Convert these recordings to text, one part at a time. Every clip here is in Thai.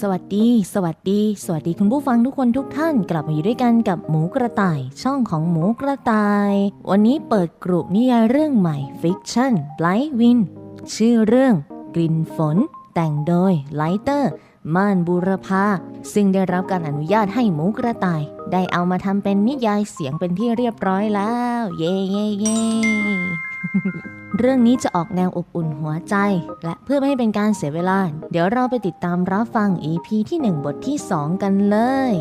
สวัสดี สวัสดี สวัสดีคุณผู้ฟังทุกคนทุกท่านกลับมาอยู่ด้วยกันกับหมูกระต่าย ช่องของหมูกระต่าย วันนี้เปิดกลุ่มนิยายเรื่องใหม่ฟิกชั่นไลท์วินชื่อเรื่องกลิ่นฝน แต่งโดยไลเตอร์ ม่านบูรพาซึ่งได้รับการอนุญาตให้หมูกระต่าย ได้เอามาทำเป็นนิยายเสียงเป็นที่เรียบร้อยแล้ว เย่เย่เย่ เรื่องนี้จะออกแนวอบอุ่นหัวใจ และเพื่อไม่ให้เป็นการเสียเวลา เดี๋ยวเราไปติดตามรับฟัง EP ที่ 1 บทที่ 2 กันเลย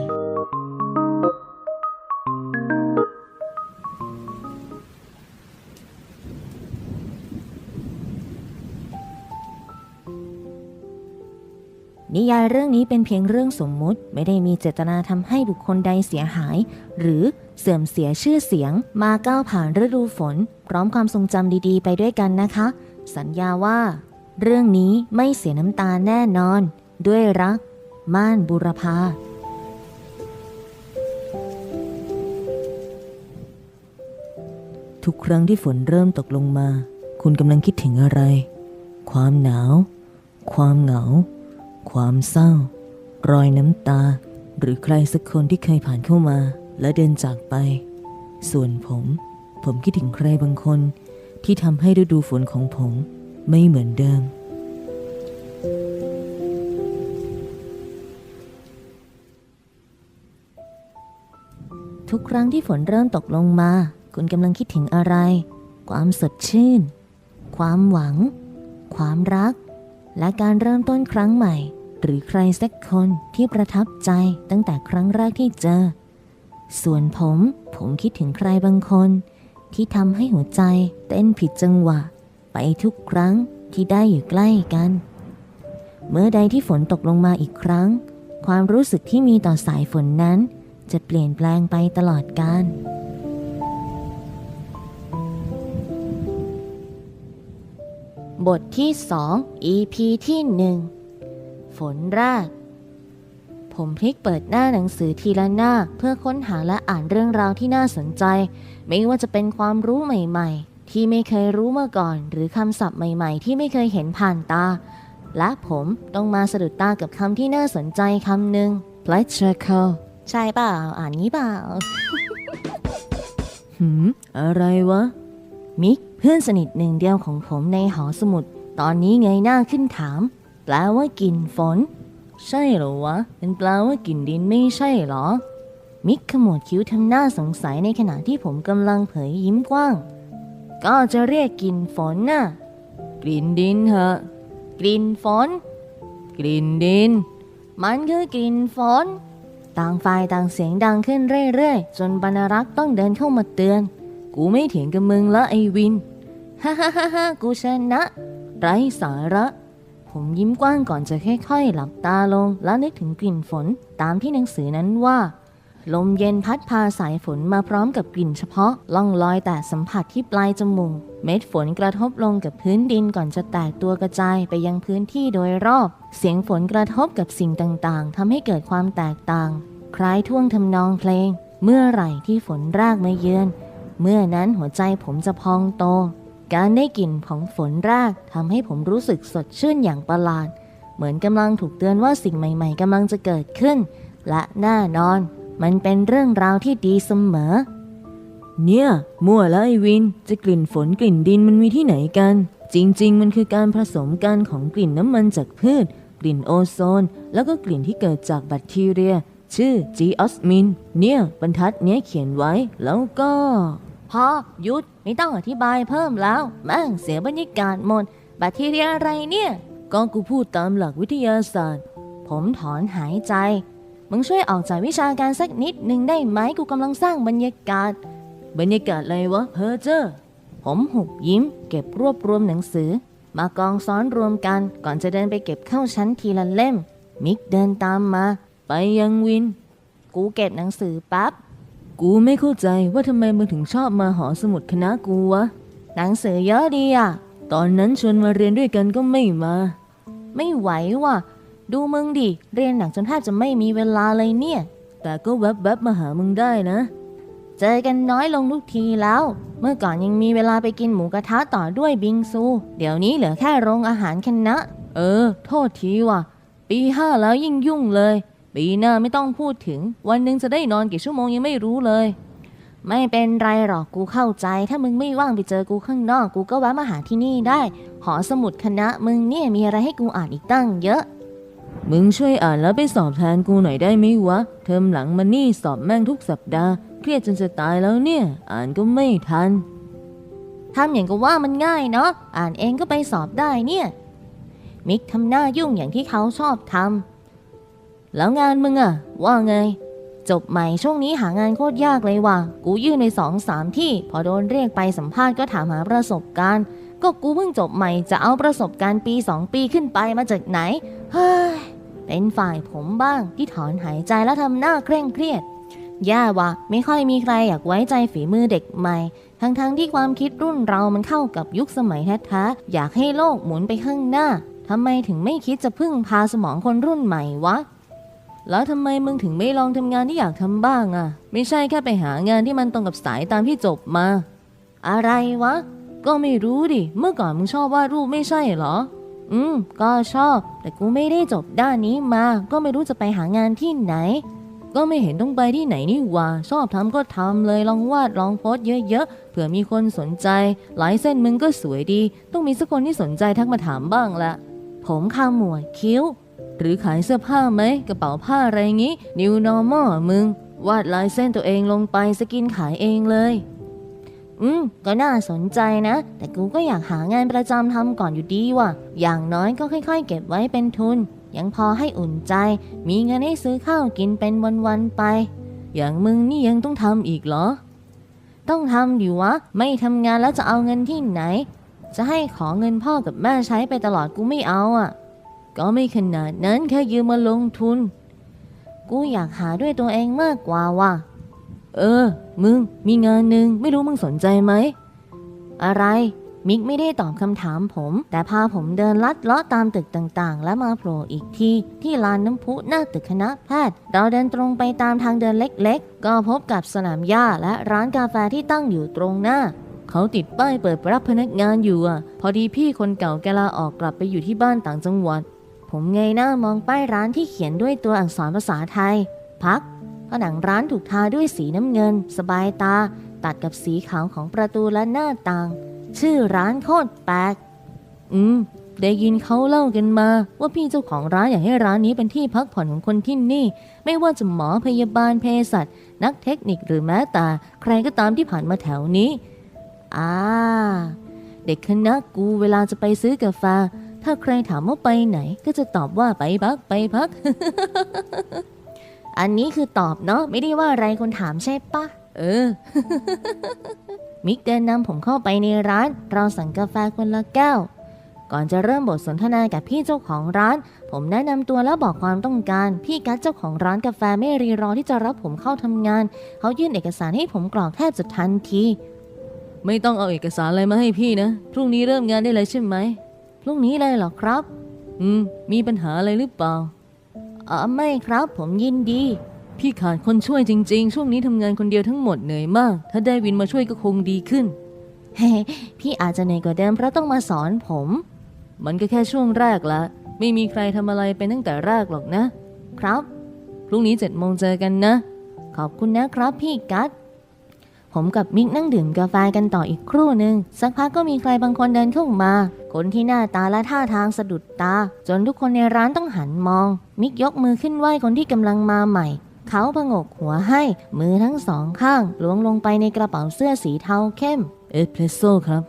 ยายเรื่องนี้เป็นเพียงเรื่องสมมุติ ไม่ได้มีเจตนาทำให้บุคคลใดเสียหาย หรือเสื่อมเสียชื่อเสียง มาก้าวผ่านฤดูฝน พร้อมความทรงจำดีๆ ไปด้วยกันนะคะ สัญญาว่า เรื่องนี้ไม่เสียน้ำตาแน่นอน ด้วยรัก ม่านบุรพาทุกครั้งที่ฝนเริ่มตกลงมา คุณกำลังคิดถึงอะไร ความหนาว ความเหงา ความเศร้า รอยน้ำตา หรือใครสักคนที่เคยผ่านเข้ามา และเดินจากไป ส่วนผม ผมคิดถึงใครบางคนที่ทำให้ฤดูฝนของผมไม่เหมือนเดิม ทุกครั้งที่ฝนเริ่มตกลงมา คุณกำลังคิดถึงอะไร ความสดชื่น ความหวัง ความรัก และการเริ่มต้นครั้งใหม่ หรือใครสักคนที่ประทับใจตั้งแต่ครั้งแรกที่เจอ ส่วนผม ผมคิดถึงใครบางคน ที่ทำให้หัวใจเต้นผิดจังหวะ ไปทุกครั้งที่ได้อยู่ใกล้กัน เมื่อใดที่ฝนตกลงมาอีกครั้ง ความรู้สึกที่มีต่อสายฝนนั้น จะเปลี่ยนแปลงไปตลอดกาลบทที่ 2 EP ที่ 1 ฝนแรกผมพลิกเปิดหน้าหนังสือทีละหน้าเพื่อค้นหาและอ่านเรื่องราวที่น่าสนใจ ไม่ว่าจะเป็นความรู้ใหม่ๆ ที่ไม่เคยรู้มาก่อน หรือคำศัพท์ใหม่ๆ ที่ไม่เคยเห็นผ่านตา และผมต้องมาสะดุดตากับคำที่น่าสนใจคำหนึ่ง pleasure ใช่เปล่า อ่านนี้เปล่า หืม อะไรวะ มิกเพื่อนสนิทหนึ่งเดียวของผมในหอสมุด ตอนนี้เงยหน้าขึ้นถาม ลว่ากลิ่นฝน ใช่เหรอวะเป็นแปลว่ากลิ่นดินไม่ใช่เหรอ มิกขมวดคิ้วทำหน้าสงสัยในขณะที่ผมกำลังเผยยิ้มกว้าง ก็จะเรียกกลิ่นฝนน่ะ กลิ่นดินเหอะ กลิ่นฝน กลิ่นดิน มันคือกลิ่นฝน ต่างฝ่ายต่างเสียงดังขึ้นเรื่อยๆ จนบรรรักษ์ต้องเดินเข้ามาเตือน กูไม่เถียงกับมึงละไอวิน ฮ่าฮ่าฮ่าฮ่ากูชนะ ไร้สาระ ผมยิ้มกว้างก่อนจะค่อยๆ หลับตาลง แล้วนึกถึงกลิ่นฝนตามที่หนังสือนั้นว่า ลมเย็นพัดพาสายฝนมาพร้อมกับกลิ่นเฉพาะล่องลอยแต่สัมผัสที่ปลายจมูก เม็ดฝนกระทบลงกับพื้นดินก่อนจะแตกตัวกระจายไปยังพื้นที่โดยรอบ เสียงฝนกระทบกับสิ่งต่างๆทำให้เกิดความแตกต่าง คล้ายท่วงทำนองเพลง เมื่อไหร่ที่ฝนรากมาเยือน เมื่อนั้นหัวใจผมจะพองโต การได้กลิ่นของฝนรากทำให้ผมรู้สึกสดชื่นอย่างประหลาด เหมือนกำลังถูกเตือนว่าสิ่งใหม่ๆกำลังจะเกิดขึ้น และแน่นอน มันเป็นเรื่องราวที่ดีเสมอ เนี่ย มั่วแล้วไอวิน จะกลิ่นฝนกลิ่นดินมันมีที่ไหนกัน จริง ๆ มันคือการผสมกันของกลิ่นน้ำมันจากพืช กลิ่นโอโซน แล้วก็กลิ่นที่เกิดจากแบคทีเรีย ชื่อจีออสมิน เนี่ยบรรทัดเนี้ยเขียนไว้แล้วก็ พอหยุดไม่ต้องอธิบายเพิ่มแล้วแม่งเสียบรรยากาศหมดแบคทีเรียอะไรเนี่ยก็กูพูดตามหลักวิทยาศาสตร์ ผมถอนหายใจ มึงช่วยออกจากวิชาการสักนิดหนึ่งได้ไหมกูกำลังสร้างบรรยากาศ บรรยากาศอะไรวะเพอเจอร์ผมหุบยิ้ม เก็บรวบรวมหนังสือ มากองซ้อนรวมกันก่อนจะเดินไปเก็บเข้าชั้นทีละเล่ม มิกเดินตามมา ไปยังวิน กูเก็บหนังสือปั๊บ กูไม่เข้าใจว่าทำไมมึงถึงชอบมาหอสมุดคณะกูวะ หนังสือเยอะดีอะ ตอนนั้นชวนมาเรียนด้วยกันก็ไม่มา ไม่ไหวว่ะ ดูมึงดิ เรียนหนักจนแทบจะไม่มีเวลาเลยเนี่ย แต่ก็แวบๆมาหามึงได้นะ เจอกันน้อยลงทุกทีแล้ว เมื่อก่อนยังมีเวลาไปกินหมูกระทะต่อด้วยบิงซู เดี๋ยวนี้เหลือแค่โรงอาหารคณะ เออ โทษทีว่ะ ปีห้าแล้วยิ่งยุ่งเลย ปีหน้าไม่ต้องพูดถึง วันหนึ่งจะได้นอนกี่ชั่วโมงยังไม่รู้เลย ไม่เป็นไรหรอกกูเข้าใจ ถ้ามึงไม่ว่างไปเจอกูข้างนอก กูก็แวะมาหาที่นี่ได้ หอสมุดคณะมึงเนี่ยมีอะไรให้กูอ่านอีกตั้งเยอะ มึงช่วยอ่านแล้วไปสอบแทนกูหน่อยได้ไหมวะ เทอมหลังมันนี่สอบแม่งทุกสัปดาห์ เครียดจนจะตายแล้วเนี่ย อ่านก็ไม่ทันทำอย่างก็ว่ามันง่ายเนาะ อ่านเองก็ไปสอบได้เนี่ย มิกทำหน้ายุ่งอย่างที่เขาชอบทำ แล้วงานมึงอะว่าไง จบใหม่ช่วงนี้หางานโคตรยากเลยว่ะ กูยื่นในสองสามที่ พอโดนเรียกไปสัมภาษณ์ก็ถามหาประสบการณ์ ก็กูเพิ่งจบใหม่จะเอาประสบการณ์ปีสองปีขึ้นไปมาจากไหน เฮ้ย เป็นฝ่ายผมบ้างที่ถอนหายใจแล้วทำหน้าเคร่งเครียดย่าว่ะไม่ค่อยมีใครอยากไว้ใจฝีมือเด็กใหม่ ทั้งๆทที่ความคิดรุ่นเรามันเข้ากับยุคสมัยแท้ๆอยากให้โลกหมุนไปข้างหน้าทำไมถึงไม่คิดจะพึ่งพาสมองคนรุ่นใหม่วะ แล้วทำไมมึงถึงไม่ลองทำงานที่อยากทำบ้างอะไม่ใช่แค่ไปหางานที่มันตรงกับสายตามที่จบมา อะไรวะ ก็ไม่รู้ดิ เมื่อก่อนมึงชอบวาดรูปไม่ใช่เหรอ อืม ก็ชอบ แต่กูไม่ได้จบด้านนี้มา ก็ไม่รู้จะไปหางานที่ไหน ก็ไม่เห็นต้องไปที่ไหนนี่ว่า ชอบทำก็ทำเลยลองวาดลองโพสเยอะๆ เผื่อมีคนสนใจ หลายเส้นมึงก็สวยดี ต้องมีสักคนที่สนใจทักมาถามบ้างละผมขมวดคิ้ว หรือขายเสื้อผ้าไหมกระเป๋าผ้าอะไรงี้ New Normal มึง วาดลายเส้นตัวเองลงไปสกินขายเองเลย อืม ก็น่าสนใจนะ แต่กูก็อยากหางานประจำทำก่อนอยู่ดีว่ะ อย่างน้อยก็ค่อยๆ เก็บไว้เป็นทุน ยังพอให้อุ่นใจ มีเงินให้ซื้อข้าวกินเป็นวันๆไป อย่างมึงนี่ยังต้องทำอีกเหรอ ต้องทำดิวะ ไม่ทำงานแล้วจะเอาเงินที่ไหน จะให้ขอเงินพ่อกับแม่ใช้ไปตลอดกูไม่เอาอะ ก็ไม่ขนาดนั้นแค่ยืมมาลงทุน กูอยากหาด้วยตัวเองมากกว่าว่ะ เออ มึงมีงานหนึ่งไม่รู้มึงสนใจไหม อะไร มิกไม่ได้ตอบคำถามผม แต่พาผมเดินลัดเลาะตามตึกต่างๆ และมาโผล่อีกที่ที่ลานน้ำพุหน้าตึกคณะแพทย์ เราเดินตรงไปตามทางเดินเล็กๆ ก็พบกับสนามหญ้าและร้านกาแฟที่ตั้งอยู่ตรงหน้าเขาติดป้ายเปิดรับพนักงานอยู่อะ พอดีพี่คนเก่าแกลาออกกลับไปอยู่ที่บ้านต่างจังหวัด ผมเงยหน้ามองป้ายร้านที่เขียนด้วยตัวอักษรภาษาไทย พักผนังร้านถูกทาด้วยสีน้ำเงิน สบายตา ตัดกับสีขาวของประตูและหน้าต่าง ชื่อร้านโคตรแปลกอืม ได้ยินเขาเล่ากันมา ว่าพี่เจ้าของร้านอยากให้ร้านนี้เป็นที่พักผ่อนของคนที่นี่ ไม่ว่าจะหมอพยาบาลเภสัชนักเทคนิคหรือแม้แต่ใครก็ตามที่ผ่านมาแถวนี้อ่าเด็กคณะกูเวลาจะไปซื้อกาแฟ ถ้าใครถามว่าไปไหน ก็จะตอบว่าไปพักไปพัก อันนี้คือตอบเนาะไม่ได้ว่าอะไรคนถามใช่ปะเออ มิกเดินนำผมเข้าไปในร้าน เราสั่งกาแฟคนละแก้ว ก่อนจะเริ่มบทสนทนากับพี่เจ้าของร้าน ผมแนะนำตัวแล้วบอกความต้องการ พี่กัสเจ้าของร้านกาแฟไม่รีรอที่จะรับผมเข้าทำงาน เขายื่นเอกสารให้ผมกรอกแทบจะทันที ไม่ต้องเอาเอกสารอะไรมาให้พี่นะ พรุ่งนี้เริ่มงานได้เลยใช่ไหม พรุ่งนี้เลยเหรอครับ อืม มีปัญหาอะไรหรือเปล่าอ๋อไม่ครับ ผมยินดี พี่ขาดคนช่วยจริง ๆ ช่วงนี้ทำงานคนเดียวทั้งหมดเหนื่อยมาก ถ้าได้วินมาช่วยก็คงดีขึ้น เฮ้พี่อาจจะเหนื่อยกว่าเดิมเพราะต้องมาสอนผม มันก็แค่ช่วงแรกละไม่มีใครทำอะไรเป็นตั้งแต่แรกหรอกนะ ครับพรุ่งนี้เจ็ดโมงเจอกันนะ ขอบคุณนะครับพี่กัส ผมกับมิกนั่งดื่มกาแฟกันต่ออีกครู่หนึ่งสักพักก็มีใครบางคนเดินเข้ามา คนที่หน้าตาและท่าทางสะดุดตา จนทุกคนในร้านต้องหันมอง มิกยกมือขึ้นไหว้คนที่กำลังมาใหม่ เขาพงกหัวให้ มือทั้งสองข้างล้วงลงไปในกระเป๋าเสื้อสีเทาเข้ม เอสเพรสโซ่ครับ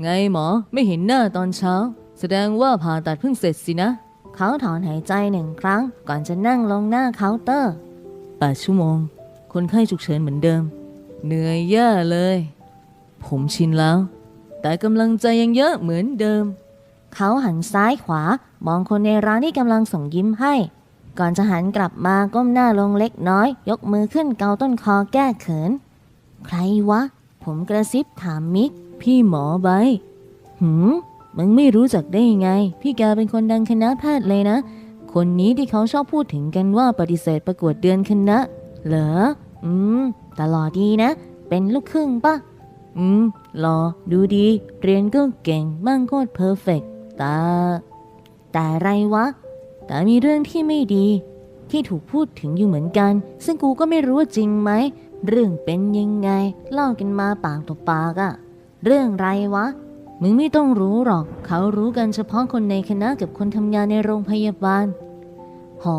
ไงหมอไม่เห็นหน้าตอนเช้า แสดงว่าผ่าตัดเพิ่งเสร็จสินะ เขาถอนหายใจหนึ่งครั้ง ก่อนจะนั่งลงหน้าเคาน์เตอร์แปดชั่วโมง คนไข้ฉุกเฉินเหมือนเดิม เหนื่อยแย่เลย ผมชินแล้ว แต่กำลังใจยังเยอะเหมือนเดิม เขาหันซ้ายขวามองคนในร้านที่กำลังส่งยิ้มให้ ก่อนจะหันกลับมาก้มหน้าลงเล็กน้อย ยกมือขึ้นเกาต้นคอแก้เขิน ใครวะ ผมกระซิบถามมิก พี่หมอไบหืมมึงไม่รู้จักได้ยังไง พี่แกเป็นคนดังคณะแพทย์เลยนะ คนนี้ที่เขาชอบพูดถึงกันว่าปฏิเสธประกวดเดือนคณะ เหรอ อืม ตลอดดีนะ เป็นลูกครึ่งปะอืมหรอดูดี เรียนก็เก่งบ้างโคตรเพอร์เฟกต์ตาแต่ไรวะ แต่มีเรื่องที่ไม่ดี ที่ถูกพูดถึงอยู่เหมือนกัน ซึ่งกูก็ไม่รู้ว่าจริงไหม เรื่องเป็นยังไง เล่ากันมาปากต่อปากอะเรื่องไรวะ มึงไม่ต้องรู้หรอก เขารู้กันเฉพาะคนในคณะกับคนทำงานในโรงพยาบาลหอ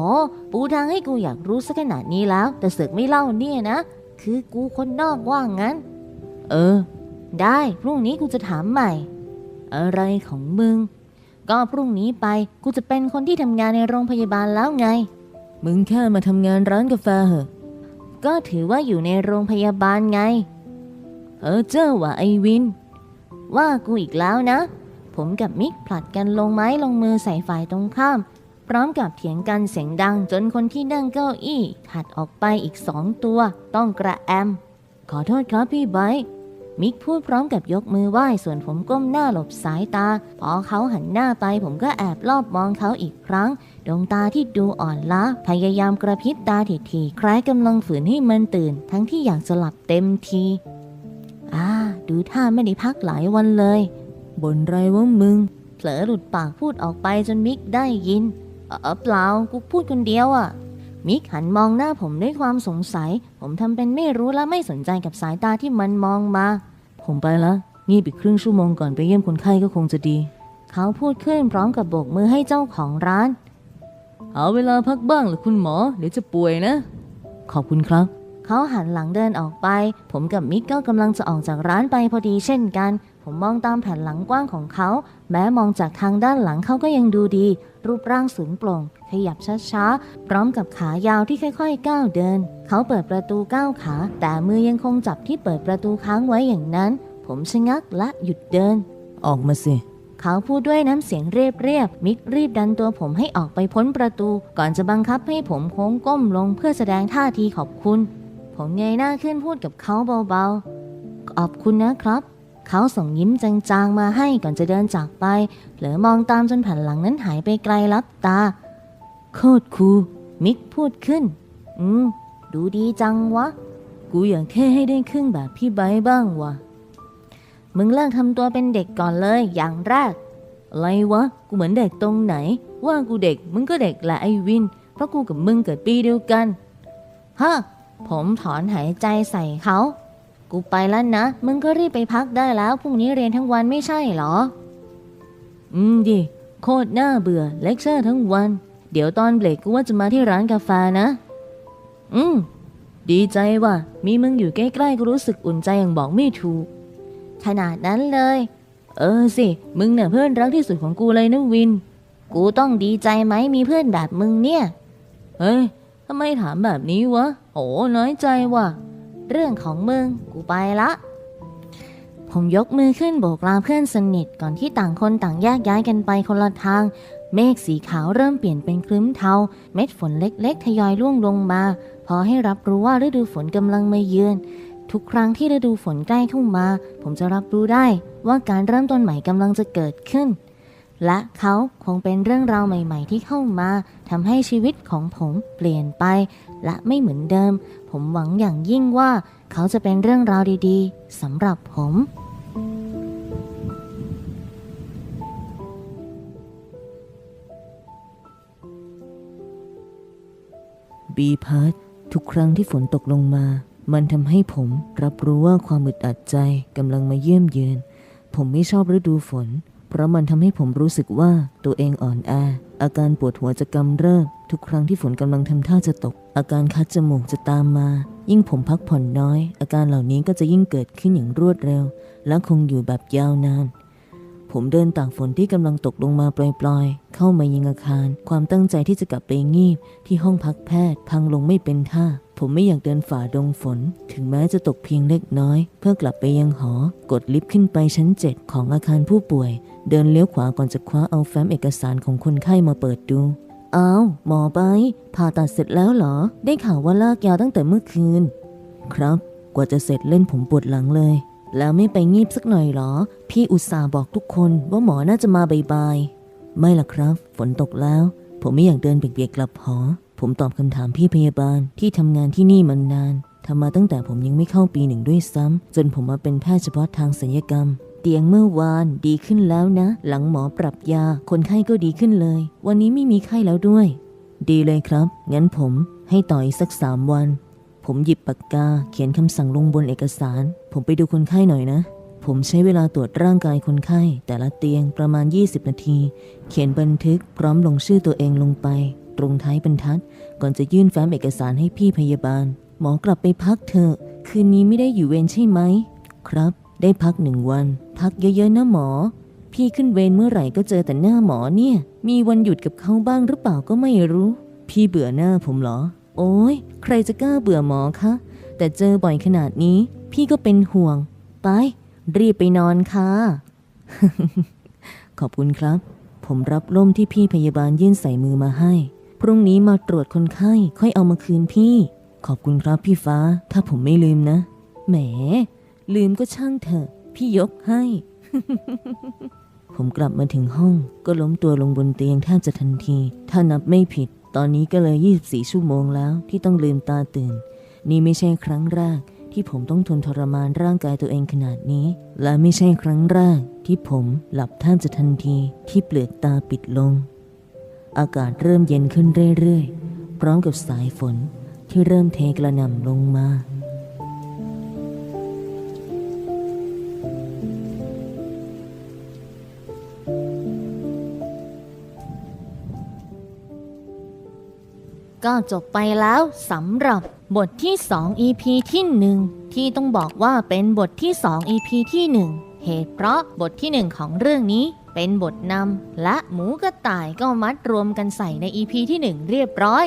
ปูทางให้กูอยากรู้สักขนาดนี้แล้ว แต่เสือกไม่เล่าเนี่ยนะ คือกูคนนอกว่างั้น เออ ได้พรุ่งนี้กูจะถามใหม่ อะไรของมึง ก็พรุ่งนี้ไปกูจะเป็นคนที่ทำงานในโรงพยาบาลแล้วไง มึงแค่มาทำงานร้านกาแฟเหอะก็ถือว่าอยู่ในโรงพยาบาลไง เออเจ้าว่าไอวิน ว่ากูอีกแล้วนะ ผมกับมิกผลัดกันลงไม้ลงมือใส่ฝ่ายตรงข้าม พร้อมกับเถียงกันเสียงดังจนคนที่นั่งเก้าอี้ถัดออกไปอีกสองตัว ต้องกระแอม ขอโทษครับพี่ไบมิกพูดพร้อมกับยกมือไหว้ส่วนผมก้มหน้าหลบสายตา พอเขาหันหน้าไปผมก็แอบลอบมองเขาอีกครั้ง ดวงตาที่ดูอ่อนล้าพยายามกระพริบตาถี่ๆคล้ายกำลังฝืนให้มันตื่น ทั้งที่อยากจะหลับเต็มทีอ่าดูท่าไม่ได้พักหลายวันเลยบนไรวะมึงเผลอหลุดปากพูดออกไปจนมิกได้ยิน เออเปล่ากูพูดคนเดียวอะ่ะ มิกหันมองหน้าผมด้วยความสงสัย ผมทำเป็นไม่รู้และไม่สนใจกับสายตาที่มันมองมา ผมไปละงีบอีกครึ่งชั่วโมงก่อนไปเยี่ยมคนไข้ก็คงจะดี เขาพูดขึ้นพร้อมกับโบกมือให้เจ้าของร้าน เอาเวลาพักบ้างเหรือคุณหมอ เดี๋ยวจะป่วยนะ ขอบคุณครับ เขาหันหลังเดินออกไป ผมกับมิกก็กำลังจะออกจากร้านไปพอดีเช่นกัน ผมมองตามแผ่นหลังกว้างของเขา แม้มองจากทางด้านหลังเขาก็ยังดูดี รูปร่างสูงโปร่ง ขยับช้าๆ พร้อมกับขายาวที่ค่อยๆ ก้าวเดิน เขาเปิดประตูก้าวขา แต่มือยังคงจับที่เปิดประตูค้างไว้อย่างนั้น ผมชะงักและหยุดเดิน ออกมาสิเขาพูดด้วยน้ำเสียงเรียบเรียบๆมิกรีบดันตัวผมให้ออกไปพ้นประตู ก่อนจะบังคับให้ผมโค้งก้มลงเพื่อแสดงท่าทีขอบคุณ ผมเงยหน้าขึ้นพูดกับเขาเบาๆ ขอบคุณนะครับ เขาส่งยิ้มจางๆมาให้ก่อนจะเดินจากไปเผลอมองตามจนแผ่นหลังนั้นหายไปไกลลับตา โคตรคู มิกพูดขึ้น อืม ดูดีจังวะ กูอยากแค่ให้ได้ครึ่งแบบพี่ไบบ้างวะมึงเลิกทำตัวเป็นเด็กก่อนเลย อย่างแรก อะไรวะ กูเหมือนเด็กตรงไหน ว่ากูเด็ก มึงก็เด็กแหละไอวิน เพราะกูกับมึงเกิดปีเดียวกัน ฮะ ผมถอนหายใจใส่เขา กูไปแล้วนะ มึงก็รีบไปพักได้แล้วพรุ่งนี้เรียนทั้งวันไม่ใช่เหรอ อืมดิ โคตรน่าเบื่อเลคเชอร์ทั้งวัน เดี๋ยวตอนเบรกกูว่าจะมาที่ร้านกาแฟนะ อืม ดีใจว่ะ มีมึงอยู่ใกล้ๆก็รู้สึกอุ่นใจอย่างบอกไม่ถูก ขนาดนั้นเลย เออสิ มึงเนี่ยเพื่อนรักที่สุดของกูเลยนะวิน กูต้องดีใจไหมมีเพื่อนแบบมึงเนี่ย เฮ้ยทำไมถามแบบนี้วะโอ้น้อยใจว่ะ เรื่องของมึง กูไปละ ผมยกมือขึ้นโบกลาเพื่อนสนิทก่อนที่ต่างคนต่างแยกย้ายกันไปคนละทาง เมฆสีขาวเริ่มเปลี่ยนเป็นครึ้มเทา เม็ดฝนเล็กๆ ทยอยร่วงลงมา พอให้รับรู้ว่าฤดูฝนกำลังมาเยือน ทุกครั้งที่ฤดูฝนใกล้เข้ามา ผมจะรับรู้ได้ว่าการเริ่มต้นใหม่กำลังจะเกิดขึ้น และเขาคงเป็นเรื่องราวใหม่ ๆ ที่เข้ามาทำให้ชีวิตของผมเปลี่ยนไป และไม่เหมือนเดิม ผมหวังอย่างยิ่งว่า เขาจะเป็นเรื่องราวดีๆสำหรับผม บีพาร์ททุกครั้งที่ฝนตกลงมา มันทำให้ผมรับรู้ว่าความอึดอัดใจกำลังมาเยี่ยมเยือน ผมไม่ชอบฤดูฝน เพราะมันทำให้ผมรู้สึกว่าตัวเองอ่อนแอ อาการปวดหัวจะกำเริบทุกครั้งที่ฝนกำลังทำท่าจะตก อาการคัดจมูกจะตามมา ยิ่งผมพักผ่อนน้อย อาการเหล่านี้ก็จะยิ่งเกิดขึ้นอย่างรวดเร็ว และคงอยู่แบบยาวนาน ผมเดินตากฝนที่กำลังตกลงมาปล่อยๆ เข้ามายังอาคาร ความตั้งใจที่จะกลับไปงีบ ที่ห้องพักแพทย์พังลงไม่เป็นท่าผมไม่อยากเดินฝ่าดงฝน ถึงแม้จะตกเพียงเล็กน้อย เพื่อกลับไปยังหอ กดลิฟต์ขึ้นไปชั้นเจ็ดของอาคารผู้ป่วย เดินเลี้ยวขวาก่อนจะคว้าเอาแฟ้มเอกสารของคนไข้มาเปิดดู อ้าว หมอไป ผ่าตัดเสร็จแล้วเหรอ ได้ข่าวว่าลากยาวตั้งแต่เมื่อคืน ครับ กว่าจะเสร็จเล่นผมปวดหลังเลย แล้วไม่ไปงีบสักหน่อยเหรอ พี่อุตส่าห์บอกทุกคนว่าหมอน่าจะมาบ่ายๆไม่ล่ะครับ ฝนตกแล้ว ผมไม่อยากเดินเบียกๆกลับหอ ผมตอบคำถามพี่พยาบาลที่ทำงานที่นี่มานานทำมาตั้งแต่ผมยังไม่เข้าปีหนึ่งด้วยซ้ำจนผมมาเป็นแพทย์เฉพาะทางศัลยกรรม เตียงเมื่อวานดีขึ้นแล้วนะ หลังหมอปรับยา คนไข้ก็ดีขึ้นเลย วันนี้ไม่มีไข้แล้วด้วย ดีเลยครับ งั้นผมให้ต่ออีกสักสามวัน ผมหยิบปากกา เขียนคำสั่งลงบนเอกสาร ผมไปดูคนไข้หน่อยนะ ผมใช้เวลาตรวจร่างกายคนไข้ แต่ละเตียงประมาณ 20 นาที เขียนบันทึกพร้อมลงชื่อตัวเองลงไป ตรงท้ายบรรทัด ก่อนจะยื่นแฟ้มเอกสารให้พี่พยาบาล หมอกลับไปพักเถอะ คืนนี้ไม่ได้อยู่เวรใช่ไหม ครับ ได้พักหนึ่งวัน พักเยอะๆนะหมอ พี่ขึ้นเวรเมื่อไหร่ก็เจอแต่หน้าหมอเนี่ย มีวันหยุดกับเขาบ้างหรือเปล่าก็ไม่รู้ พี่เบื่อหน้าผมเหรอ โอ้ยใครจะกล้าเบื่อหมอคะ แต่เจอบ่อยขนาดนี้ พี่ก็เป็นห่วง ไป รีบไปนอนค่ะ ขอบคุณครับ ผมรับล่มที่พี่พยาบาลยื่นใส่มือมาให้ พรุ่งนี้มาตรวจคนไข้ค่อยเอามาคืนพี่ ขอบคุณครับพี่ฟ้า ถ้าผมไม่ลืมนะ แหม ลืมก็ช่างเถอะ พี่ยกให้ ผมกลับมาถึงห้อง ก็ล้มตัวลงบนเตียงแทบจะทันที ถ้านับไม่ผิด ตอนนี้ก็เลย 24 ชั่วโมงแล้วที่ต้องลืมตาตื่น นี่ไม่ใช่ครั้งแรกที่ผมต้องทนทรมานร่างกายตัวเองขนาดนี้ และไม่ใช่ครั้งแรกที่ผมหลับแทบจะทันทีที่เปลือกตาปิดลง อากาศเริ่มเย็นขึ้นเรื่อยๆ พร้อมกับสายฝนที่เริ่มเทกระหน่ำลงมา ก็จบไปแล้วสำหรับบทที่ 2 EP ที่ 1 ที่ต้องบอกว่าเป็นบทที่ 2 EP ที่ 1 เหตุเพราะบทที่ 1 ของเรื่องนี้เป็นบทนำและหมูกระต่ายก็มัดรวมกันใส่ใน EP ที่ 1 เรียบร้อย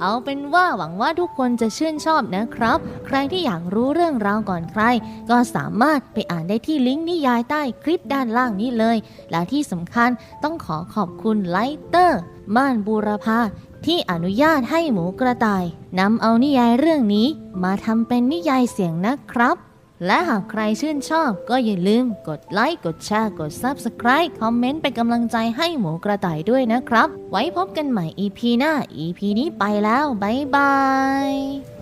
เอาเป็นว่าหวังว่าทุกคนจะชื่นชอบนะครับ ใครที่อยากรู้เรื่องราวก่อนใคร ก็สามารถไปอ่านได้ที่ลิงก์นิยายใต้คลิปด้านล่างนี้เลย และที่สำคัญต้องขอขอบคุณไลเตอร์ ม่านบูรพาที่อนุญาตให้หมูกระต่ายนำเอานิยายเรื่องนี้ มาทำเป็นนิยายเสียงนะครับ และหากใครชื่นชอบก็อย่าลืมกดไลค์กดแชร์กด Subscribe คอมเมนต์เป็นกำลังใจให้หมูกระต่ายด้วยนะครับ ไว้พบกันใหม่ EP หน้า EP นี้ไปแล้ว บ๊ายบาย